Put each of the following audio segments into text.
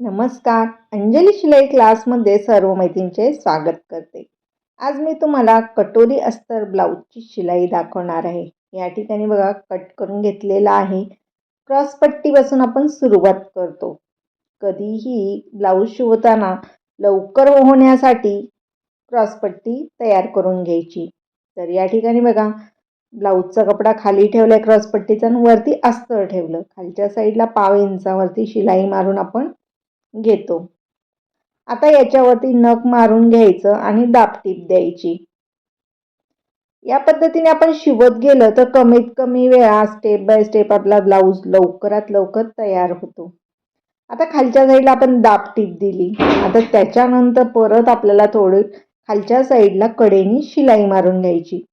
नमस्कार. अंजली शिलाई क्लासमध्ये सर्व मैत्रींचे स्वागत करते. आज मी तुम्हाला कटोरी अस्तर ब्लाऊजची शिलाई दाखवणार आहे. या ठिकाणी बघा कट करून घेतलेला आहे. क्रॉसपट्टीपासून आपण सुरुवात करतो. कधीही ब्लाऊज शिवताना लवकर होण्यासाठी क्रॉसपट्टी तयार करून घ्यायची. तर या ठिकाणी बघा ब्लाऊजचा कपडा खाली ठेवला आहे क्रॉसपट्टीचा आणि वरती अस्तर ठेवलं. खालच्या साईडला पाव इंचावरती शिलाई मारून आपण घेतो. आता याच्यावरती नख मारून घ्यायचं आणि दापटीप द्यायची. या पद्धतीने आपण शिवत गेलं तर कमीत कमी वेळा स्टेप बाय स्टेप आपला ब्लाऊज लवकरात लवकर तयार होतो. आता खालच्या साईडला आपण दापटीप दिली. आता त्याच्यानंतर परत आपल्याला थोडी खालच्या साईडला कडेनी शिलाई मारून घ्यायची.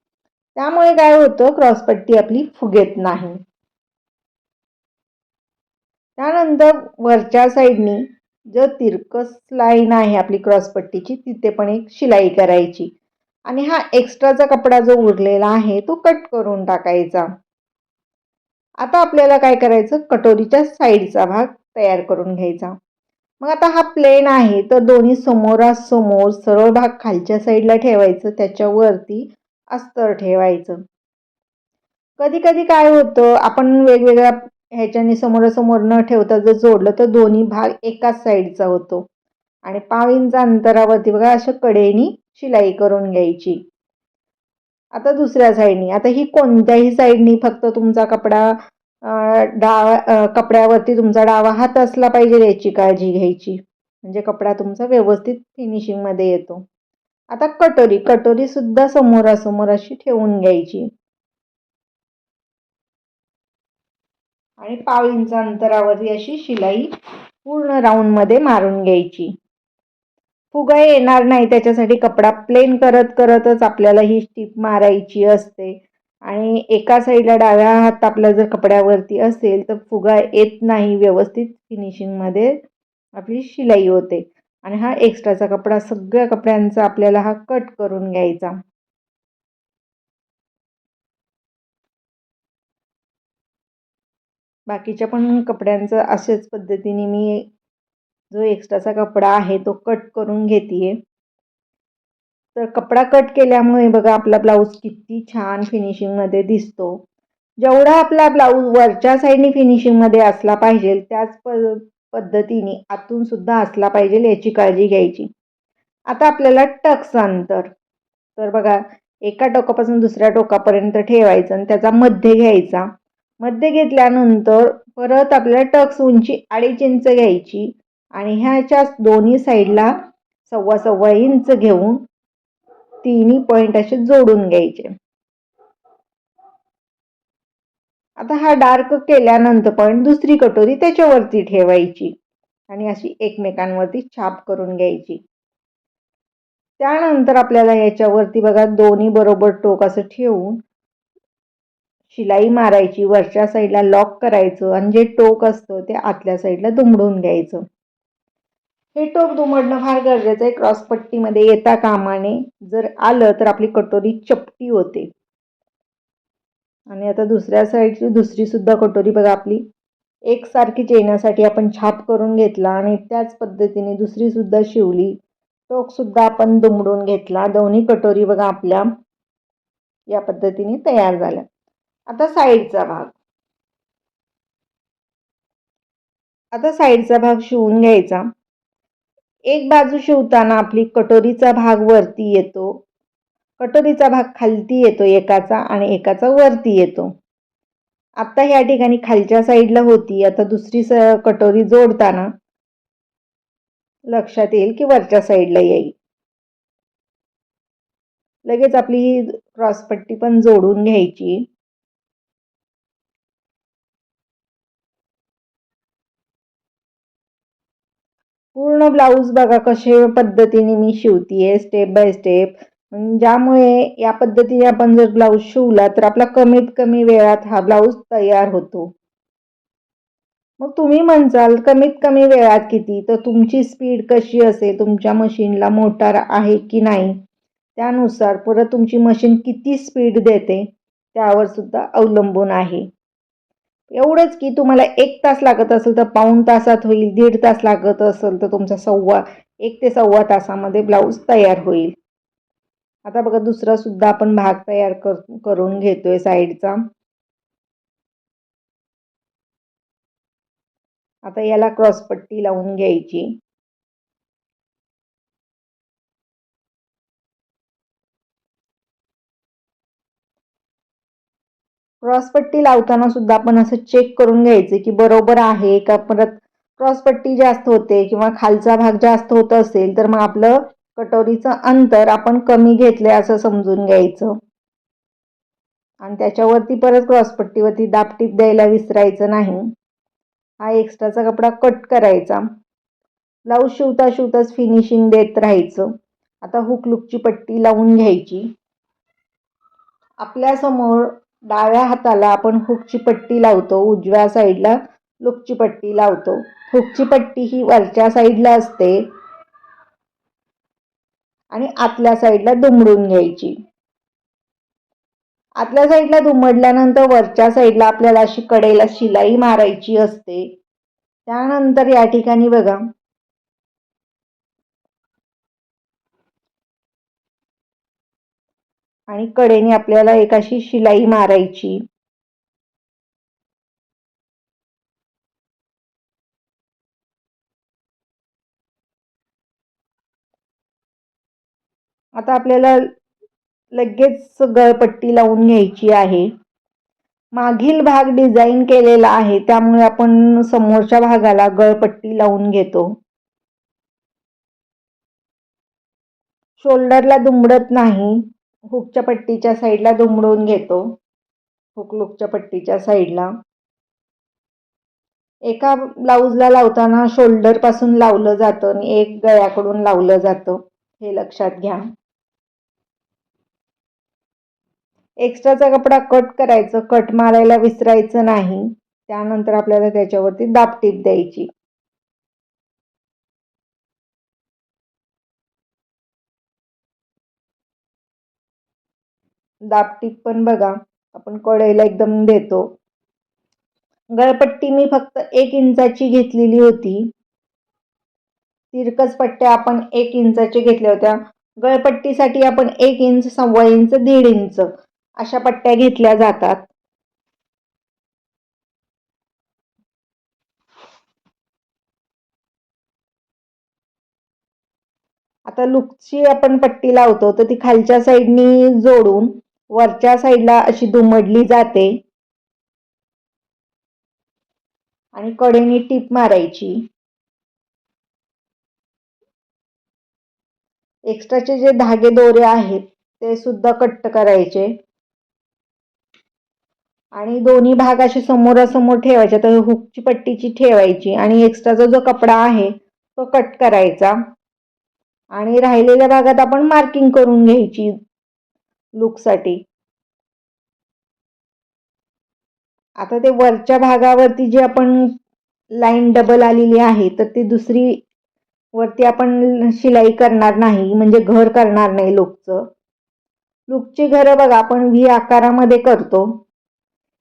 त्यामुळे काय होतं? क्रॉसपट्टी आपली फुगेत नाही. त्यानंतर वरच्या साईडनी जो तिरकस लाईन आहे आपली क्रॉसपट्टीची तिथे पण एक शिलाई करायची. आणि हा एक्स्ट्राचा कपडा जो उरलेला आहे तो कट करून टाकायचा. आता आपल्याला काय करायचं? कटोरीच्या साईडचा भाग तयार करून घ्यायचा. मग आता हा प्लेन आहे तर दोन्ही समोरासमोर सरळ भाग खालच्या साईडला ठेवायचं त्याच्यावरती अस्तर ठेवायचं. कधी कधी काय होतं आपण वेगवेगळ्या ह्याच्याने समोरासमोर न ठेवता जर जोडलं तर दोन्ही भाग एकाच साईडचा होतो. आणि पाव इंच अंतरावरती बघा अशा कडेनी शिलाई करून घ्यायची. आता दुसऱ्या साईडनी आता ही कोणत्याही साईडनी फक्त तुमचा कपडा डावा कपड्यावरती तुमचा डावा हात असला पाहिजे याची काळजी घ्यायची. म्हणजे कपडा तुमचा व्यवस्थित फिनिशिंगमध्ये येतो. आता कटोरी कटोरीसुद्धा समोरासमोर अशी ठेवून घ्यायची. आणि पाव इंच अंतरावरती अशी शिलाई पूर्ण राऊंडमध्ये मारून घ्यायची. फुगा येणार नाही त्याच्यासाठी कपडा प्लेन करत करतच आपल्याला ही स्टीप मारायची असते. आणि एका साईडला डाव्या हात आपला जर कपड्यावरती असेल तर फुगा येत नाही व्यवस्थित फिनिशिंगमध्ये आपली शिलाई होते. आणि हा एक्स्ट्राचा कपडा सगळ्या कपड्यांचा आपल्याला हा कट करून घ्यायचा. बाकीच्या पण कपड्यांचं अशाच पद्धतीने मी जो एक्स्ट्राचा कपडा आहे तो कट करून घेते तर कपडा कट केल्यामुळे बघा आपला ब्लाऊज किती छान फिनिशिंगमध्ये दिसतो. जेवढा आपला ब्लाऊज वरच्या साईडने फिनिशिंगमध्ये असला पाहिजे त्याच प पद्धतीने आतूनसुद्धा असला पाहिजे याची काळजी घ्यायची. आता आपल्याला टक्स अंतर. तर बघा एका टोकापासून दुसऱ्या टोकापर्यंत ठेवायचं आणि त्याचा मध्य घ्यायचा. मध्य घेतल्यानंतर परत आपल्याला टक्स उंची अडीच इंच घ्यायची. आणि ह्याच्या दोन्ही साईडला सव्वा सव्वा इंच घेऊन तिन्ही पॉईंट असे जोडून घ्यायचे. आता हा डार्क केल्यानंतर पण दुसरी कटोरी त्याच्यावरती ठेवायची. आणि अशी एकमेकांवरती छाप करून घ्यायची. त्यानंतर आपल्याला याच्यावरती बघा दोन्ही बरोबर टोक असं ठेवून शिलाई मारायची वरच्या साईडला लॉक करायचं आणि जे टोक असतं ते आतल्या साईडला दुमडून घ्यायचं. हे टोक दुमडणं फार गरजेचं आहे. क्रॉसपट्टीमध्ये येता कामाने जर आलं तर आपली कटोरी चपटी होते. आणि आता दुसऱ्या साईडची दुसरी सुद्धा कटोरी बघा आपली. एकसारखीच येण्यासाठी आपण छाप करून घेतला आणि त्याच पद्धतीने दुसरी सुद्धा शिवली. टोकसुद्धा आपण दुमडून घेतला. दोन्ही कटोरी बघा आपल्या या पद्धतीने तयार झाल्या. आता साईडचा भाग. आता साईडचा भाग शिवून घ्यायचा. एक बाजू शिवताना आपली कटोरीचा भाग वरती येतो. कटोरीचा भाग खालती येतो एकाचा आणि एकाचा वरती येतो. आता ह्या ठिकाणी खालच्या साईडला होती. आता दुसरी स कटोरी जोडताना लक्षात येईल की वरच्या साईडला येईल. लगेच आपली क्रॉसपट्टी पण जोडून घ्यायची. पूर्ण ब्लाऊज बघा कसे पद्धतीने मी शिवतीये स्टेप बाय स्टेप ज्यामुळे या पद्धतीने आपण जर ब्लाऊज शिवला तर आपला कमीत कमी वेळात हा ब्लाऊज तयार होतो. मग तुम्ही म्हणसाल कमीत कमी वेळात किती? तर तुमची स्पीड कशी असेल? तुमच्या मशीनला मोटार आहे की नाही? त्यानुसार परत तुमची मशीन किती स्पीड देते? त्यावर सुद्धा अवलंबून आहे. एवढंच की तुम्हाला एक तास लागत असेल तर पाऊण तासात होईल दीड तास लागत असेल तर तुमचा सव्वा एक ते सव्वा तासामध्ये ब्लाऊज तयार होईल. आता बघा दुसरा सुद्धा आपण भाग तयार कर करून घेतोय साईडचा. आता याला क्रॉसपट्टी लावून घ्यायची. क्रॉसपट्टी लावताना सुद्धा आपण असं चेक करून घ्यायचं की बरोबर आहे का? परत क्रॉसपट्टी जास्त होते किंवा खालचा भाग जास्त होत असेल तर मग आपलं कटोरीचं अंतर आपण कमी घेतलंय असं समजून घ्यायचं. आणि त्याच्यावरती परत क्रॉसपट्टीवरती दापटीप द्यायला विसरायचं नाही. हा एक्स्ट्राचा कपडा कट करायचा. ब्लाऊज शिवता शिवताच फिनिशिंग देत राहायचं. आता हुकलुकची पट्टी लावून घ्यायची. आपल्यासमोर डाव्या हाताला आपण हुकची पट्टी लावतो उजव्या साईडला लुकची पट्टी लावतो. हुकची पट्टी ही वरच्या साईडला असते आणि आतल्या साईडला दुमडून घ्यायची. आतल्या साईडला दुमडल्यानंतर वरच्या साईडला आपल्याला अशी कडेला शिलाई मारायची असते. त्यानंतर या ठिकाणी बघा आणि कडेने आपल्याला एक अशी शिलाई मारायची. आता आपल्याला लगेच गळपट्टी लावून घ्यायची आहे. मागील भाग डिझाईन केलेला आहे त्यामुळे आपण समोरच्या भागाला गळपट्टी लावून घेतो. शोल्डरला दुमडत नाही. हुकच्या पट्टीच्या साईडला दुमडून घेतो. हुकलुकच्या पट्टीच्या साईडला. एका ब्लाऊजला लावताना शोल्डरपासून लावलं जातं आणि एक गळ्याकडून लावलं जातं. हे लक्षात घ्या. एक्स्ट्राचा कपडा कट करायचं कट मारायला विसरायचं नाही. त्यानंतर आपल्याला त्याच्यावरती दाबटीप द्यायची. दापटीप पण बघा. आपण कडईला एकदम देतो. गळपट्टी मी फक्त एक इंचाची घेतलेली होती. तिरकस पट्ट्या आपण एक इंचाची घेतल्या होत्या. गळपट्टीसाठी आपण एक इंच सव्वा इंच दीड इंच अशा पट्ट्या घेतल्या जातात. आता लुकची आपण पट्टी लावतो तर ती खालच्या साईडनी जोडून वरच्या साईडला अशी दुमडली जाते. आणि कडेने टीप मारायची. एक्स्ट्राचे जे धागे दोरे आहेत ते सुद्धा कट्ट करायचे. आणि दोन्ही भाग असे समोरासमोर ठेवायचे तर हुकची पट्टीची ठेवायची. आणि एक्स्ट्राचा जो कपडा आहे तो कट करायचा. आणि राहिलेल्या भागात आपण मार्किंग करून घ्यायची. लुकसाठी आता ते वरच्या भागावरती जी आपण लाईन डबल आलेली आहे तर ती दुसरी वरती आपण शिलाई करणार नाही म्हणजे घर करणार नाही लुकचं लुकची घरं बघा आपण व्ही आकारामध्ये करतो.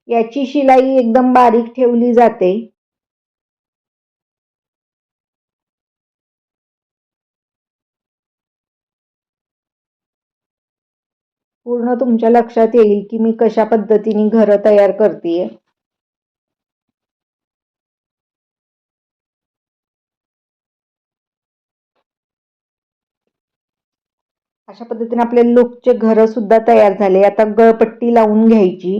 याची शिलाई एकदम बारीक ठेवली जाते. पूर्ण तुमच्या लक्षात येईल की मी कशा पद्धतीने घरं तयार करते अशा पद्धतीने आपले लुकचे घर सुद्धा तयार झाले. आता गळपट्टी लावून घ्यायची.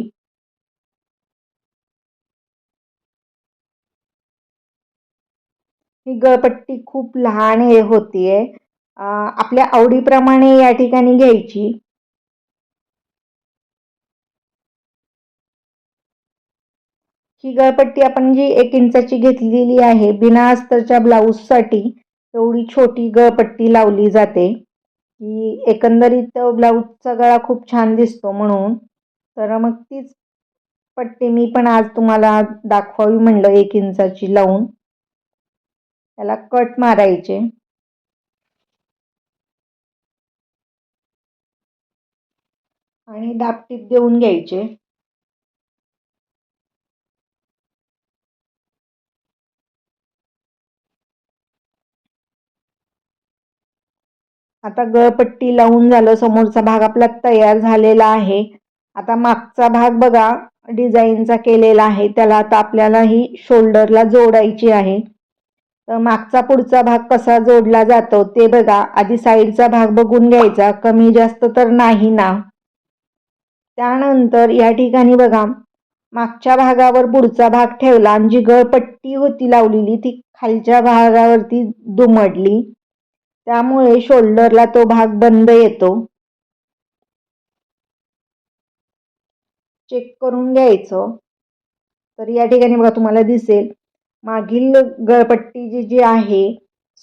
ही गळपट्टी खूप लहान हे होतीये. आपल्या आवडीप्रमाणे या ठिकाणी घ्यायची. ही गळपट्टी आपण जी एक इंचाची घेतलेली आहे बिना अस्तरच्या ब्लाऊजसाठी एवढी छोटी गळपट्टी लावली जाते. की एकंदरीत ब्लाऊजचा गळा खूप छान दिसतो म्हणून. तर मग तीच पट्टी मी पण आज तुम्हाला दाखवावी म्हणलं एक इंचाची लावून. त्याला कट मारायचे. आणि दापटीप देऊन घ्यायचे. आता गळपट्टी लावून झालं समोरचा भाग आपला तयार झालेला आहे. आता मागचा भाग बघा डिझाईनचा केलेला आहे. त्याला आता आपल्याला ही शोल्डरला जोडायची आहे. तर मागचा पुढचा भाग कसा जोडला जातो ते बघा. आधी साईडचा भाग बघून घ्यायचा. कमी जास्त तर नाही ना. त्यानंतर या ठिकाणी बघा. मागच्या भागावर पुढचा भाग ठेवला आणि जी गळपट्टी होती लावलेली ती खालच्या भागावरती दुमडली. त्यामुळे शोल्डरला तो भाग बंद येतो. चेक करून घ्यायचं. तर या ठिकाणी बघा तुम्हाला दिसेल. मागील गळपट्टी जी जी आहे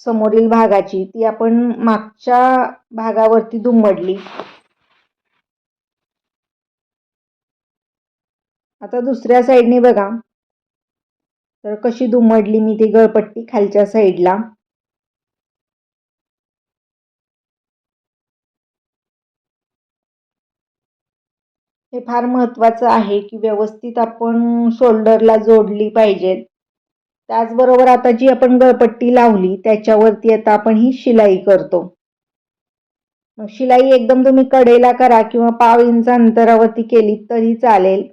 समोरील भागाची ती आपण मागच्या भागावरती दुमडली. आता दुसऱ्या साईडने बघा. तर कशी दुमडली मी ती गळपट्टी खालच्या साईडला हे फार महत्त्वाचं आहे की व्यवस्थित आपण शोल्डरला जोडली पाहिजे. त्याचबरोबर आता जी आपण गळपट्टी लावली त्याच्यावरती आता आपण ही शिलाई करतो. मग शिलाई एकदम तुम्ही कडेला करा किंवा पाव इंच अंतरावरती केली तरी चालेल.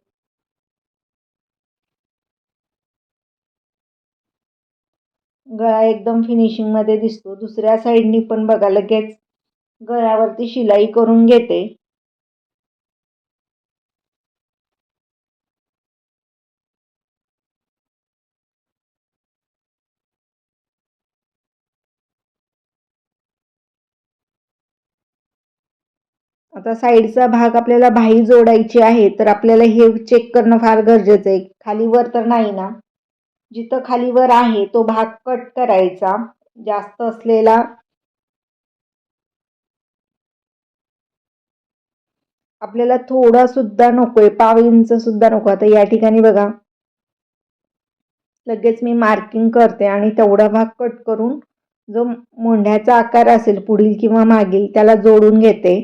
गळा एकदम फिनिशिंगमध्ये दिसतो. दुसऱ्या साईडनी पण बघा लगेच गळ्यावरती शिलाई करून घेते. आता साईडचा भाग आपल्याला भाई जोडायची आहे तर आपल्याला हे चेक करणं फार गरजेचं आहे. खालीवर तर नाही ना? जिथं खालीवर आहे तो भाग कट करायचा. जास्त असलेला आपल्याला थोडा सुद्धा नकोय पाव इंच सुद्धा नको. आता या ठिकाणी बघा. लगेच मी मार्किंग करते आणि तेवढा भाग कट करून जो मोंढ्याचा आकार असेल पुढील किंवा मागील त्याला जोडून घेते.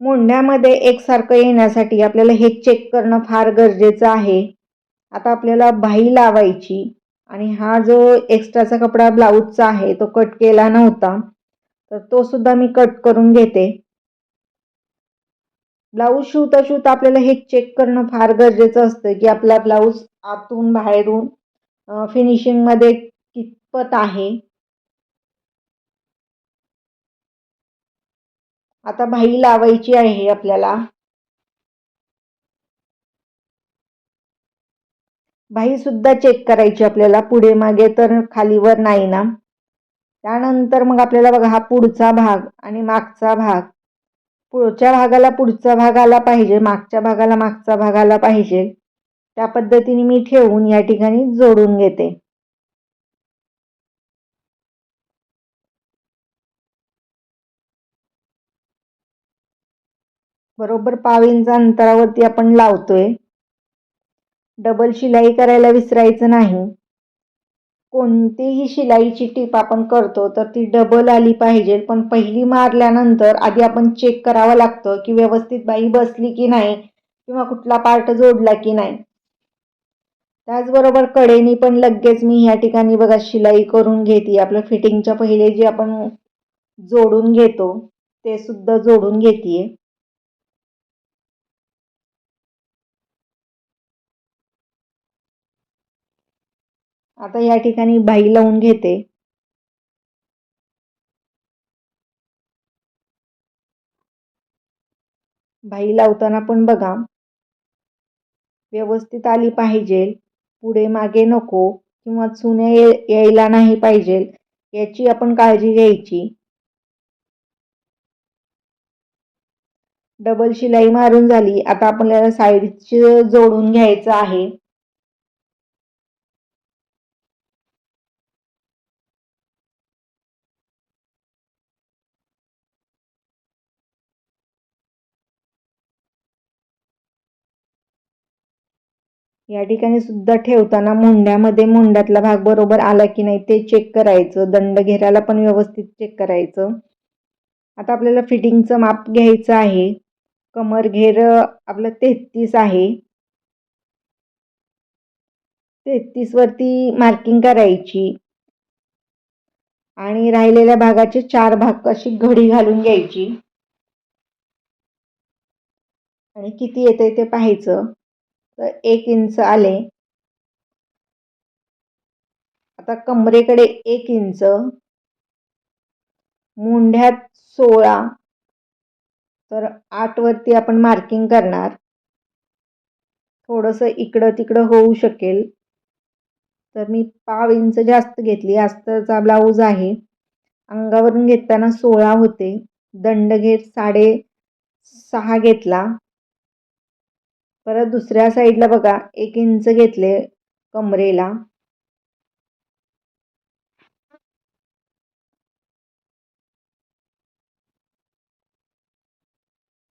मोंढ्यामध्ये एकसारखं येण्यासाठी आपल्याला हे चेक करणं फार गरजेचं आहे. आता आपल्याला भाई लावायची आणि हा जो एक्स्ट्राचा कपडा ब्लाऊजचा आहे तो कट केला नव्हता तर तो सुद्धा मी कट करून घेते. ब्लाऊज शिवता शिवता आपल्याला हे चेक करणं फार गरजेचं असतं की आपला ब्लाऊज आतून बाहेरून फिनिशिंगमध्ये कितपत आहे. आता भाई लावायची आहे आपल्याला. भाई सुद्धा चेक करायची आपल्याला पुढे मागे तर खालीवर नाही ना. त्यानंतर मग आपल्याला बघा हा पुढचा भाग आणि मागचा भाग. पुढच्या भागाला पुढचा भाग आला पाहिजे मागच्या भागाला मागचा भाग आला पाहिजे. त्या पद्धतीने मी ठेवून या ठिकाणी जोडून घेते. बरोबर पाव इंच अंतरावरती आपण लावतोय. डबल शिलाई करायला विसरायचं नाही. कोणतीही शिलाईची टीप आपण करतो तर ती डबल आली पाहिजे. पण पहिली मारल्यानंतर आधी आपण चेक करावं लागतं की व्यवस्थित बाई बसली की नाही किंवा कुठला पार्ट जोडला की नाही. त्याचबरोबर कडेनी पण लगेच मी ह्या ठिकाणी बघा शिलाई करून घेते. आपलं फिटिंगच्या पहिले जे आपण जोडून घेतो ते सुद्धा जोडून घेते आता या ठिकाणी बाई लावून घेते. बाई लावताना पण बघा. व्यवस्थित आली पाहिजे. पुढे मागे नको किंवा चुन्या यायला नाही पाहिजे. याची आपण काळजी घ्यायची. डबल शिलाई मारून झाली. आता आपल्याला साईडची जोडून घ्यायचं आहे. या ठिकाणी सुद्धा ठेवताना मुंड्यामध्ये मुंड्यातला भाग बरोबर आला की नाही ते चेक करायचं. दंड घेराला पण व्यवस्थित चेक करायचं. आता आपल्याला फिटिंगचं माप घ्यायचं आहे. कमर घेर आपलं तेहतीस आहे. तेहतीसवरती मार्किंग करायची. आणि राहिलेल्या भागाचे चार भाग अशी घडी घालून घ्यायची. आणि किती येते ते पाहायचं. तर एक इंच आले. आता कमरेकडे एक इंच. मुंढ्यात सोळा. तर आठवरती आपण मार्किंग करणार. थोडंसं इकडं तिकडं होऊ शकेल. तर मी पाव इंच जास्त घेतली. अस्तरचा ब्लाऊज आहे. अंगावरून घेताना सोळा होते. दंड घेत साडे सहा घेतला. परत दुसऱ्या साईडला बघा एक इंच घेतले कमरेला.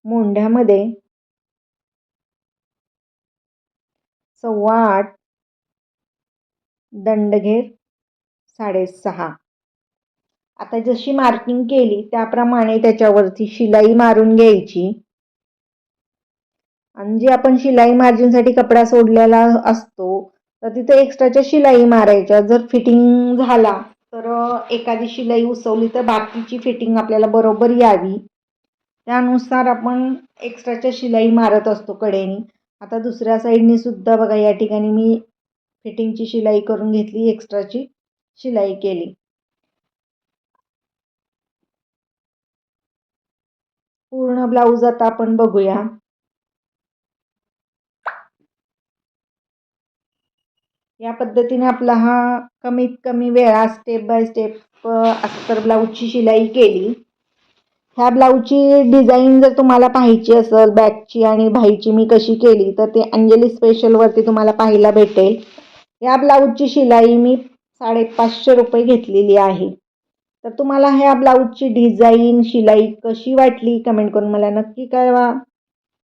मोंढ्यामध्ये सव्वा आठ दंडघेर साडेसहा. आता जशी मार्किंग केली त्याप्रमाणे त्याच्यावरती शिलाई मारून घ्यायची. आणि जे आपण शिलाई मार्जिनसाठी कपडा सोडलेला असतो तर तिथे एक्स्ट्राच्या शिलाई मारायच्या. जर फिटिंग झाला तर एखादी शिलाई उसवली तर बाकीची फिटिंग आपल्याला बरोबर यावी. त्यानुसार आपण एक्स्ट्राच्या शिलाई मारत असतो कडेनी. आता दुसऱ्या साईडनी सुद्धा बघा या ठिकाणी मी फिटिंगची शिलाई करून घेतली एक्स्ट्राची शिलाई केली. पूर्ण ब्लाऊज आता आपण बघूया. या पद्धतीने आपला हा कमीत कमी वेळा स्टेप बाय स्टेप अस्तर ब्लाऊजची शिलाई केली. ह्या ब्लाऊजची डिझाईन जर तुम्हाला पाहायची असेल बॅकची आणि भाईची मी कशी केली तर ते अंजली स्पेशलवरती तुम्हाला पाहायला भेटेल. या ब्लाऊजची शिलाई मी साडेपाचशे रुपये घेतलेली आहे. तर तुम्हाला ह्या ब्लाऊजची डिझाईन शिलाई कशी वाटली कमेंट करून मला नक्की कळवा.